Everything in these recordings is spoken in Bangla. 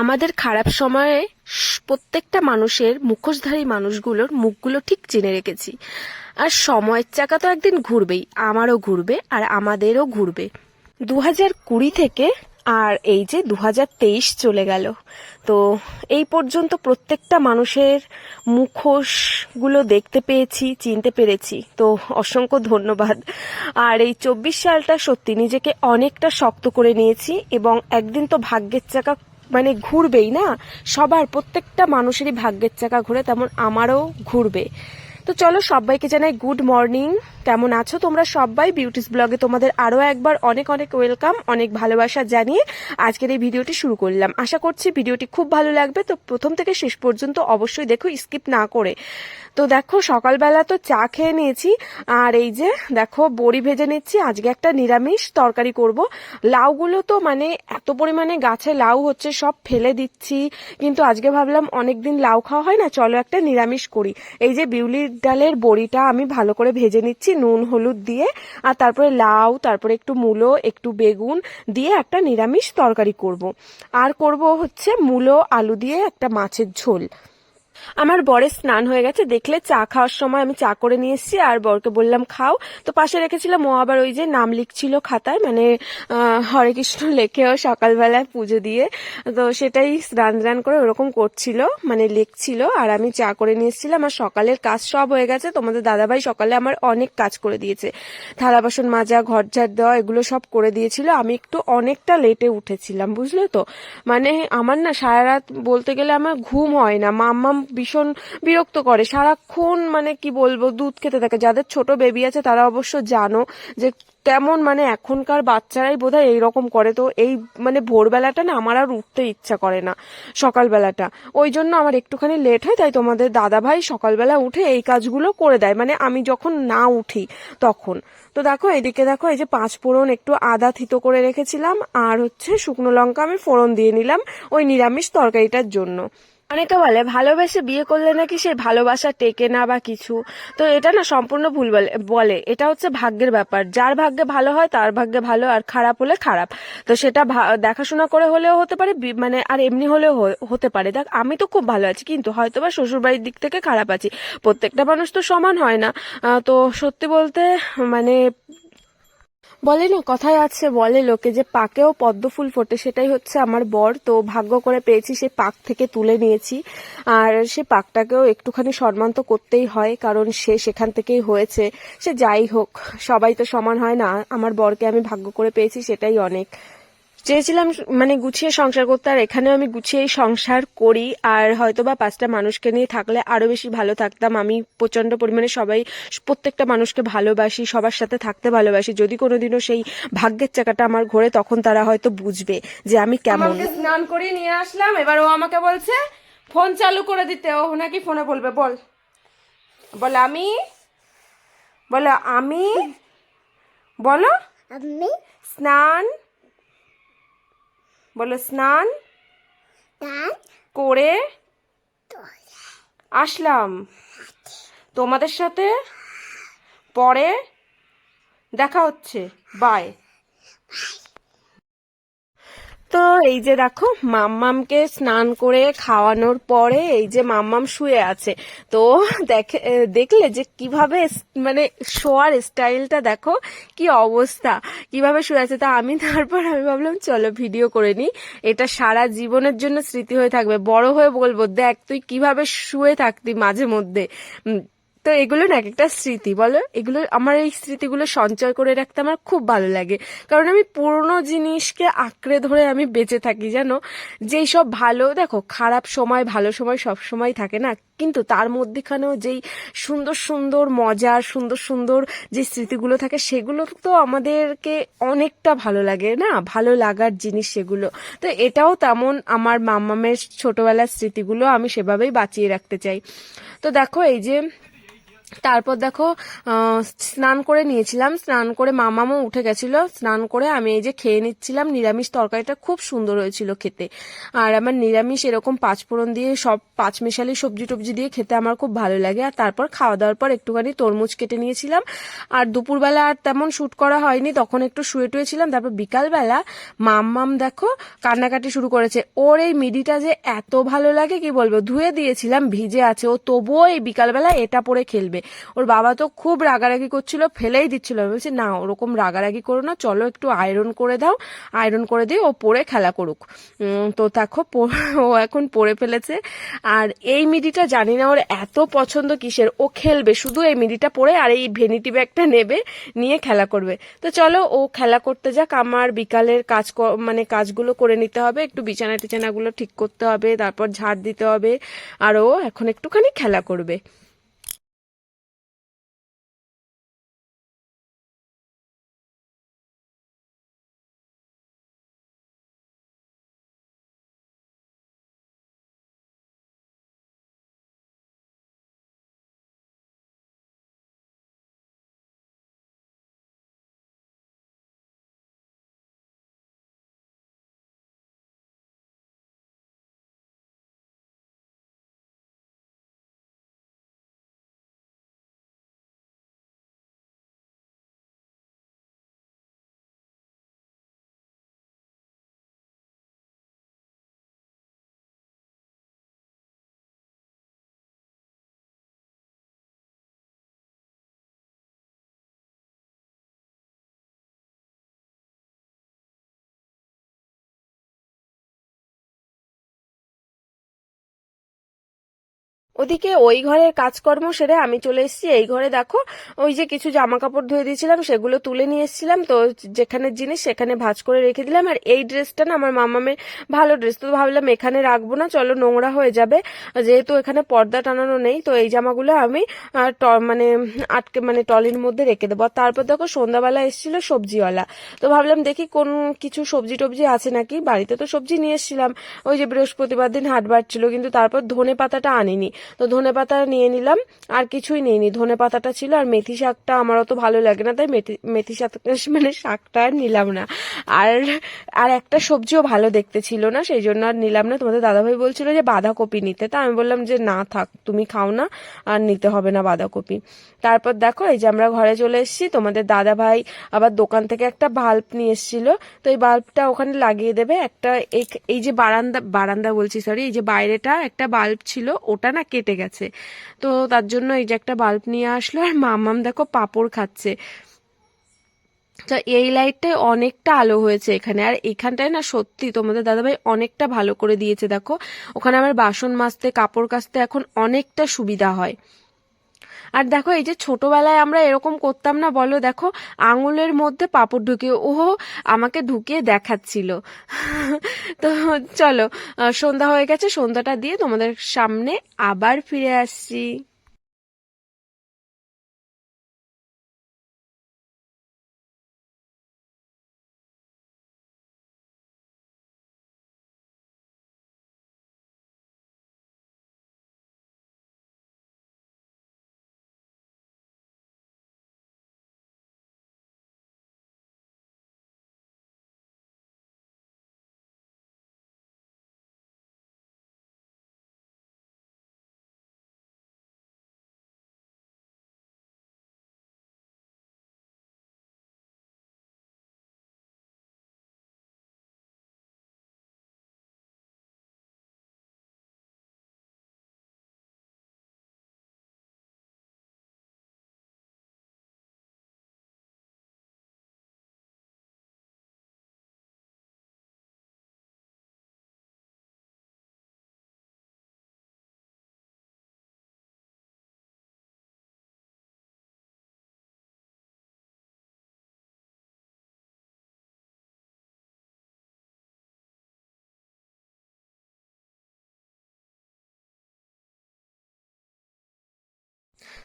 আমাদের খারাপ সময়ে প্রত্যেকটা মানুষের মুখোশধারী মানুষগুলোর মুখগুলো ঠিক চিনে রেখেছি। আর সময়ের চাকা তো একদিন ঘুরবেই, আমারও ঘুরবে আর আমাদেরও ঘুরবে। দু হাজার কুড়ি থেকে আর এই যে দু হাজার তেইশ চলে গেল, তো এই পর্যন্ত প্রত্যেকটা মানুষের মুখোশগুলো দেখতে পেয়েছি, চিনতে পেরেছি। তো অসংখ্য ধন্যবাদ। আর এই চব্বিশ সালটা সত্যি নিজেকে অনেকটা শক্ত করে নিয়েছি এবং একদিন তো ভাগ্যের চাকা মানে ঘুরবেই না? সবার প্রত্যেকটা মানুষেরই ভাগ্যের চাকা ঘুরে তেমন আমারও ঘুরবে। তো চলো সবাইকে জানাই গুড মর্নিং কেমন আছো? তোমরা সবাই বিউটিস ব্লগে তোমাদের আরও একবার অনেক অনেক ওয়েলকাম অনেক ভালোবাসা জানিয়ে আজকের এই ভিডিওটি শুরু করলাম। আশা করছি ভিডিওটি খুব ভালো লাগবে। তো প্রথম থেকে শেষ পর্যন্ত অবশ্যই দেখো স্কিপ না করে। তো দেখো, সকালবেলা তো চা খেয়ে নিয়েছি, আর এই যে দেখো, বড়ি ভেজে নিচ্ছি। আজকে একটা নিরামিষ তরকারি করব। লাউগুলো তো মানে এত পরিমাণে গাছে লাউ হচ্ছে, সব ফেলে দিচ্ছি। কিন্তু আজকে ভাবলাম অনেকদিন লাউ খাওয়া হয় না, চলো একটা নিরামিষ করি। এই যে বিউলির ডালের বড়িটা আমি ভালো করে ভেজে নিচ্ছি। নুন, হলুদ দিয়ে, আর তারপরে লাউ, তারপরে একটু মূলো, একটু বেগুন দিয়ে একটা নিরামিষ তরকারি করব। আর করব হচ্ছে মূলো, আলু দিয়ে একটা মাছের ঝোল। আমার বরের স্নান হয়ে গেছে, দেখলে চা খাওয়ার সময় আমি চা করে নিয়ে এসেছি আর বরকে বললাম, খাও। তো পাশে রেখেছিলাম, ও আবার ওই যে নাম লিখছিল খাতায় মানে হরে কৃষ্ণ লেখেও সকালবেলায় পুজো দিয়ে। তো সেটাই স্নান স্নান করে ওরকম করছিল মানে লিখছিল, আর আমি চা করে নিয়ে এসেছিলাম। আর সকালের কাজ সব হয়ে গেছে, তোমাদের দাদাভাই সকালে আমার অনেক কাজ করে দিয়েছে। থালা বাসন মাজা, ঘর ঝাড় দেওয়া, এগুলো সব করে দিয়েছিল। আমি একটু অনেকটা লেটে উঠেছিলাম, বুঝলে তো? মানে আমার না সারা রাত বলতে গেলে আমার ঘুম হয় না, মাম্মাম ভীষণ বিরক্ত করে। সারাক্ষণ মানে কি বলব, দুধ খেতে থাকে। যাদের ছোট বেবি আছে, তারা অবশ্য জানো যে তেমন মানে এখনকার বাচ্চারাই বোধহয় এইরকম করে। তো এই মানে ভোরবেলাটা না আমার আর উঠতে ইচ্ছা করে না সকালবেলাটা। ওই জন্য আমার একটুখানি লেট হয়, তাই তোমাদের দাদা ভাই সকালবেলা উঠে এই কাজগুলো করে দেয়। মানে আমি যখন না উঠি তখন। তো দেখো, এদিকে দেখো, এই যে পাঁচ ফোড়ন একটু আদা থিতো করে রেখেছিলাম। আর হচ্ছে শুকনো লঙ্কা আমি ফোড়ন দিয়ে নিলাম ওই নিরামিষ তরকারিটার জন্য। অনেকে বলে, ভালোবেসে বিয়ে করলে নাকি সেই ভালোবাসা টেকে না বা কিছু। তো এটা না সম্পূর্ণ ভুল বলে বলে। এটা হচ্ছে ভাগ্যের ব্যাপার। যার ভাগ্যে ভালো হয়, তার ভাগ্যে ভালো, আর খারাপ হলে খারাপ। তো সেটা দেখাশোনা করে হলেও হতে পারে মানে আর এমনি হলেও হতে পারে। দেখ, আমি তো খুব ভালো আছি, কিন্তু হয়তো বা শ্বশুরবাড়ির দিক থেকে খারাপ আছি। প্রত্যেকটা মানুষ তো সমান হয় না। তো সত্যি বলতে মানে বলে না, কথায় আছে, বলে লোকে যে পাকেও পদ্ম ফুল ফোটে, সেটাই হচ্ছে আমার বর। তো ভাগ্য করে পেয়েছি, সে পাক থেকে তুলে নিয়েছি। আর সে পাকটাকেও একটুখানি সম্মান তো করতেই হয়, কারণ সে সেখান থেকেই হয়েছে। সে যাই হোক, সবাই তো সমান হয় না। আমার বরকে আমি ভাগ্য করে পেয়েছি, সেটাই অনেক। চেয়েছিলাম মানে গুছিয়ে সংসার করতে আর এখানেও আমি গুছিয়েই সংসার করি আর হয়তো বা পাঁচটা মানুষকে নিয়ে থাকলে আরও বেশি ভালো থাকতাম। আমি প্রচণ্ড পরিমাণে সবাই প্রত্যেকটা মানুষকে ভালোবাসি সবার সাথে থাকতে ভালোবাসি। যদি কোনোদিনও সেই ভাগ্যের চাকাটা আমার ঘোরে তখন তারা হয়তো বুঝবে যে আমি কেমন। স্নান করে নিয়ে আসলাম এবার ও আমাকে বলছে ফোন চালু করে দিতে। ও নাকি ফোনে বলবে বল। বলে আমি? বলে আমি? বলো আমি? স্নান বলো স্নান করে আসলাম। তোমাদের সাথে পরে দেখা হচ্ছে। বাই তো এই যে দেখো, মাম্মামকে স্নান করে খাওয়ানোর পরে এই যে মাম্মাম শুয়ে আছে। তো দেখে দেখলে যে কীভাবে মানে শোয়ার স্টাইলটা দেখো, কি অবস্থা। কীভাবে শুয়ে আছে, তা আমি তারপর আমি ভাবলাম, চলো ভিডিও করে নিই। এটা সারা জীবনের জন্য স্মৃতি হয়ে থাকবে। বড় হয়ে বলব, দেখ তুই কীভাবে শুয়ে থাকতি মাঝে মধ্যে। তো এগুলো না এক একটা স্মৃতি, বলো? এগুলো, আমার এই স্মৃতিগুলো সঞ্চয় করে রাখতে আমার খুব ভালো লাগে। কারণ আমি পুরনো জিনিসকে আঁকড়ে ধরে আমি বেঁচে থাকি, জানো? যেই সব ভালো, দেখো, খারাপ সময়, ভালো সময় সব সময় থাকে না? কিন্তু তার মধ্যেখানেও যেই সুন্দর সুন্দর মজার সুন্দর সুন্দর যে স্মৃতিগুলো থাকে, সেগুলো তো আমাদেরকে অনেকটা ভালো লাগে, না? ভালো লাগার জিনিস সেগুলো। তো এটাও তেমন আমার মাম্মামের ছোটবেলার স্মৃতিগুলো আমি সেভাবেই বাঁচিয়ে রাখতে চাই। তো দেখো, এই যে তারপর দেখো স্নান করে নিয়েছিলাম। স্নান করে মামামও উঠে গেছিল। স্নান করে আমি এই যে খেয়ে নিচ্ছিলাম। নিরামিষ তরকারিটা খুব সুন্দর হয়েছিল খেতে। আর আমার নিরামিষ এরকম পাঁচফোড়ন দিয়ে সব পাঁচমিশালি সবজি টবজি দিয়ে খেতে আমার খুব ভালো লাগে। আর তারপর খাওয়া দাওয়ার পর একটুখানি তরমুজ কেটে নিয়েছিলাম। আর দুপুরবেলা আর তেমন শ্যুট করা হয়নি। তখন একটু শুয়ে টুয়েছিলাম। তারপর বিকালবেলা মাম্মাম দেখো কান্নাকাটি শুরু করেছে। ওর এই মিডিটা যে এত ভালো লাগে, কি বলব? ধুয়ে দিয়েছিলাম, ভিজে আছে। ও তবুও এই বিকালবেলা এটা পরে খেলবে। ওর বাবা তো খুব রাগারাগি করছিল, ফেলেই দিচ্ছিল। বলছি, না, ওরকম রাগারাগি করো না, চলো একটু আয়রন করে দাও আয়রন করে দিয়ে ও পরে খেলা করুক। তো দেখো ও এখন পরে ফেলেছে। আর এই মিডিটা জানি না ওর এত পছন্দ কিসের, ও খেলবে, শুধু এই মিডিটা পরে আর এই ভেনিটি ব্যাগটা নেবে, নিয়ে খেলা করবে। তো চলো, ও খেলা করতে যাক, আমার বিকালের কাজ মানে কাজগুলো করে নিতে হবে, একটু বিছানা টিছানাগুলো ঠিক করতে হবে, তারপর ঝাড় দিতে হবে, আর ও এখন একটুখানি খেলা করবে। ওদিকে ওই ঘরের কাজকর্ম সেরে আমি চলে এসেছি। এই ঘরে দেখো, ওই যে কিছু জামা কাপড় ধুয়ে দিয়েছিলাম, সেগুলো তুলে নিয়ে এসেছিলাম। তো যেখানে জিনিস সেখানে ভাজ করে রেখে দিলাম। আর এই ড্রেসটা না, আমার মামামের ভালো ড্রেস। তো ভাবলাম এখানে রাখব না, চলো নোংরা হয়ে যাবে। যেহেতু এখানে পর্দা টানানো নেই, তো এই জামাগুলো আমি মানে আটকে মানে টলির মধ্যে রেখে দেবো। তারপর দেখো সন্ধ্যাবেলা এসেছিল সবজিওয়ালা। তো ভাবলাম দেখি কোন কিছু সবজি টবজি আছে নাকি? বাড়িতে তো সবজি নিয়ে এসেছিলাম। ওই যে বৃহস্পতিবার দিন হাট বার ছিল কিন্তু তারপর ধনে পাতাটা আনিনি। তো ধনে পাতা নিয়ে নিলাম। আর কিছুই নিইনি। ধনে পাতাটা ছিল আর মেথি শাকটা আমার অত ভালো লাগে না, তাই মেথি মেথি শাক মানে শাকটা আর নিলাম না। আর আর একটা সবজিও ভালো দেখতে ছিল না, সেই জন্য আর নিলাম না। তোমাদের দাদাভাই বলছিল যে বাঁধাকপি নিতে। তা আমি বললাম যে না, থাক, তুমি খাও না, আর নিতে হবে না বাঁধাকপি। তারপর দেখো, এই যে আমরা ঘরে চলে এসেছি, তোমাদের দাদা ভাই আবার দোকান থেকে একটা বাল্ব নিয়ে এসেছিল। তো এই বাল্বটা ওখানে লাগিয়ে দেবে। একটা এই যে বারান্দা বারান্দা বলছি সরি এই যে বাইরেটা একটা বাল্ব ছিল, ওটা না কেটে গেছে। তো তার জন্য এই যে একটা বাল্ব নিয়ে আসলো, আর মামাম দেখো পাপড় খাচ্ছে। তো এই লাইটটায় অনেকটা আলো হয়েছে এখানে। আর এখানটায় না সত্যি তোমাদের দাদাভাই অনেকটা ভালো করে দিয়েছে, দেখো। ওখানে আমার বাসন মাজতে, কাপড় কাচতে এখন অনেকটা সুবিধা হয়। আর দেখো, এই যে ছোটবেলায় আমরা এরকম করতাম না, বলো দেখো, আঙুলের মধ্যে পাপড় ঢুকিয়ে ওহো, আমাকে ঢুকিয়ে দেখাচ্ছিল। তো চলো সন্ধ্যা হয়ে গেছে, সন্ধ্যাটা দিয়ে তোমাদের সামনে আবার ফিরে আসছি।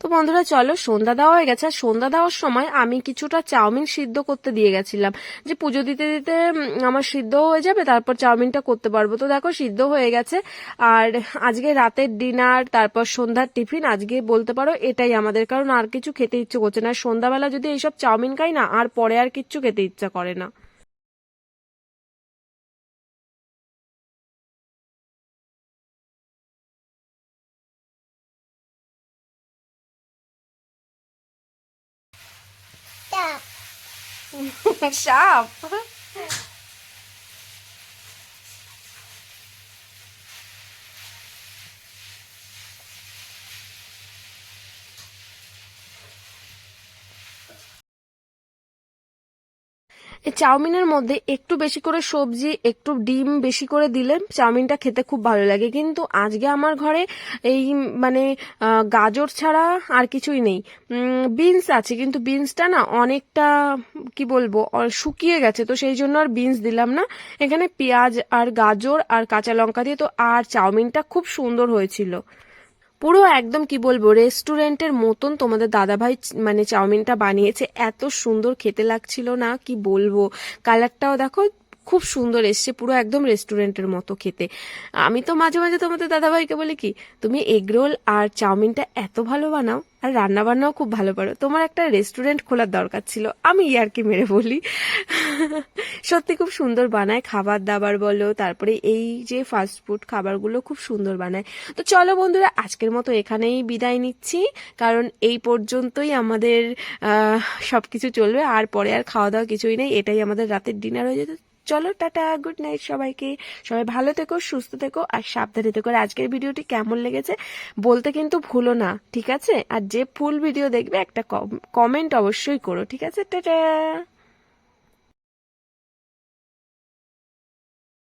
তো বন্ধুরা, চলো, সন্ধ্যা দেওয়া হয়ে গেছে। আর সন্ধ্যা দেওয়ার সময় আমি কিছুটা চাউমিন সিদ্ধ করতে দিয়ে গেছিলাম। যে পুজো দিতে দিতে আমার সিদ্ধ হয়ে যাবে, তারপর চাউমিনটা করতে পারব। তো দেখো, সিদ্ধ হয়ে গেছে। আর আজকে রাতের ডিনার, তারপর সন্ধ্যার টিফিন, আজকে বলতে পারো এটাই আমাদের। কারণ আর কিছু খেতে ইচ্ছে করছে না। সন্ধ্যাবেলা যদি এইসব চাউমিন খাই না, আর পরে আর কিচ্ছু খেতে ইচ্ছা করে না। shop. চাউমিনের মধ্যে একটু বেশি করে সবজি, একটু ডিম বেশি করে দিলে চাউমিনটা খেতে খুব ভালো লাগে। কিন্তু আজকে আমার ঘরে এই মানে গাজর ছাড়া আর কিছুই নেই। বিনস আছে, কিন্তু বিনসটা না অনেকটা, কি বলব শুকিয়ে গেছে। তো সেই জন্য আর বিনস দিলাম না। এখানে পেঁয়াজ আর গাজর আর কাঁচা লঙ্কা দিয়ে তো আর চাউমিনটা খুব সুন্দর হয়েছিল। পুরো একদম কি বলব, রেস্টুরেন্টের মতন তোমাদের দাদাভাই মানে চাউমিনটা বানিয়েছে। এত সুন্দর খেতে লাগছিল না, কি বলব? কালারটাও দেখো খুব সুন্দর এসছে পুরো একদম রেস্টুরেন্টের মতো খেতে। আমি তো মাঝে মাঝে তোমাদের দাদাভাইকে বলি কি তুমি এগ রোল আর চাউমিনটা এত ভালো বানাও আর রান্না বান্নাও খুব ভালো পারো তোমার একটা রেস্টুরেন্ট খোলার দরকার ছিল আমি আর কি মেরে বলি। সত্যি খুব সুন্দর বানায় খাবার দাবার বলো তারপরে এই যে ফাস্ট ফুড খাবারগুলো খুব সুন্দর বানায়। তো চলো বন্ধুরা আজকের মতো এখানেই বিদায় নিচ্ছি কারণ এই পর্যন্তই আমাদের আহ, সবকিছু চলবে আর পরে আর খাওয়া দাওয়া কিছুই নেই এটাই আমাদের রাতের ডিনার হয়ে যেত। চলো, টাটা, গুড নাইট সবাইকে। সবাই ভালো থেকো, সুস্থ থেকো, আর সাবধানে থেকো। আর আজকের ভিডিওটি কেমন লেগেছে বলতে কিন্তু ভুলো না, ঠিক আছে? আর যে ফুল ভিডিও দেখবে একটা কমেন্ট অবশ্যই করো, ঠিক আছে? টাটা!